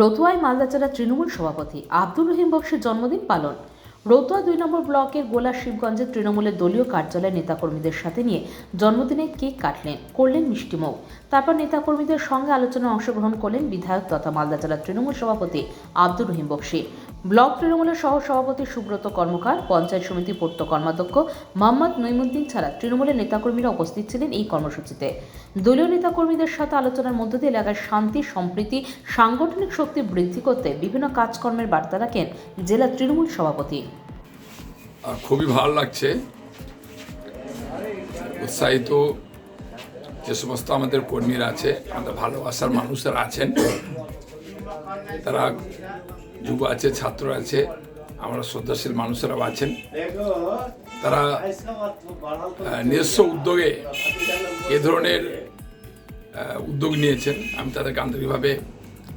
রতুয়ায় মালদা তৃণমূল সভাপতি আব্দুর রহিম বক্সের জন্মদিন পালন। রতুয়া দুই নম্বর ব্লকের গোলা শিবগঞ্জে তৃণমূলের দলীয় কার্যালয়ে নেতাকর্মীদের সাথে নিয়ে জন্মদিনে কেক কাটলেন, করলেন মিষ্টিমৌ তারপর নেতাকর্মীদের সঙ্গে আলোচনায় অংশগ্রহণ করলেন বিধায়ক তথা মালদা জেলার তৃণমূল সভাপতি আব্দুর রহিম বক্সি। ব্লক তৃণমূলের সহ সভাপতি সুব্রত কর্মকার, পঞ্চায়েত সমিতি পূর্ত কর্মাধ্যক্ষ মোহাম্মদ নইমুদ্দিন ছাড়া তৃণমূলের নেতাকর্মীরা উপস্থিত ছিলেন এই কর্মসূচিতে। দলীয় নেতাকর্মীদের সাথে আলোচনার মধ্য দিয়ে এলাকার শান্তি, সম্প্রীতি, সাংগঠনিক শক্তি বৃদ্ধি করতে বিভিন্ন কাজকর্মের বার্তা রাখেন জেলা তৃণমূল সভাপতি। খুবই ভালো লাগছে। উৎসাহিত যে সমস্ত আমাদের কর্মীরা আছে, আমাদের ভালোবাসার মানুষরা আছেন। তারা যুব আছে, ছাত্র আছে, আমরা শ্রদ্ধাশীল মানুষেরাও আছেন। তারা নিজস্ব উদ্যোগে এ ধরনের উদ্যোগ নিয়েছেন। আমি তাদেরকে আন্তরিকভাবে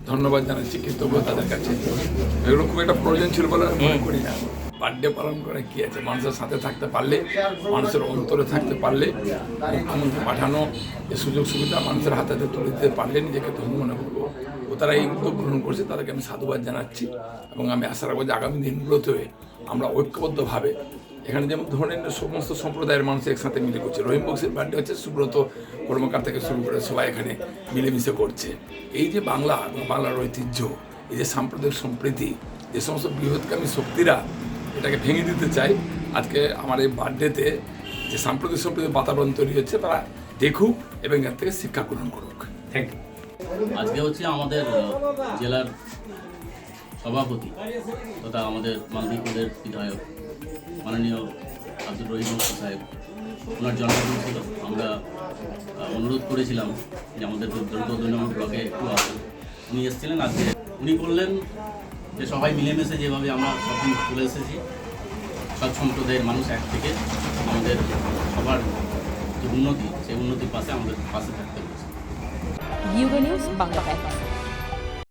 ধন্যবাদ জানাচ্ছি কৃতজ্ঞ তাদের কাছে। এগুলো খুব একটা প্রয়োজন ছিল বলে আমি মনে করি না। বার্থডে পালন করে কি আছে? মানুষের সাথে থাকতে পারলে, মানুষের অন্তরে থাকতে পারলে, মুখ্যমন্ত্রী পাঠানো এই সুযোগ সুবিধা মানুষের হাতে তুলে দিতে পারলে নিজেকে ধন্য মনে করব। তারা এই উদ্যোগ গ্রহণ করছে, তাদেরকে আমি সাধুবাদ জানাচ্ছি এবং আমি আশা রাখব যে আগামী দিনগুলোতে আমরা ঐক্যবদ্ধভাবে এখানে যেমন ধরেন সমস্ত সম্প্রদায়ের মানুষ একসাথে মিলে করছে। রহিম বক্সের বার্থডে হচ্ছে সুব্রত কর্মকার থেকে শুরু করে সবাই এখানে মিলেমিশে করছে। এই যে বাংলা, বাংলার ঐতিহ্য, এই যে সাম্প্রদায়িক সম্প্রীতি, যে সমস্ত বৃহৎকামী শক্তিরা এটাকে ভেঙে দিতে চাই আজকে আমার এই বার্থডেতে যে সাম্প্রদায়িক সম্প্রীতির বাতাবরণ তৈরি হচ্ছে, তারা দেখুক এবং এর থেকে শিক্ষা গ্রহণ করুক। থ্যাংক ইউ আজকে হচ্ছে আমাদের জেলার সভাপতি তথা আমাদের মালদ্বীপের বিধায়ক মাননীয় আব্দুর রহিম সাহেব। ওনার জন্মদিন ছিল। আমরা অনুরোধ করেছিলাম যে আমাদের দুর্গ দুই নম্বর ব্লকে একটু আসুন। উনি এসেছিলেন আজকে। উনি বললেন যে সবাই মিলেমিশে যেভাবে আমরা সবদিন চলে এসেছি, সব সম্প্রদায়ের মানুষ এক থেকে আমাদের সবার যে উন্নতি, সেই উন্নতির পাশে আমাদের পাশে থাকতে হচ্ছে ইউবে নিউজ বাংলা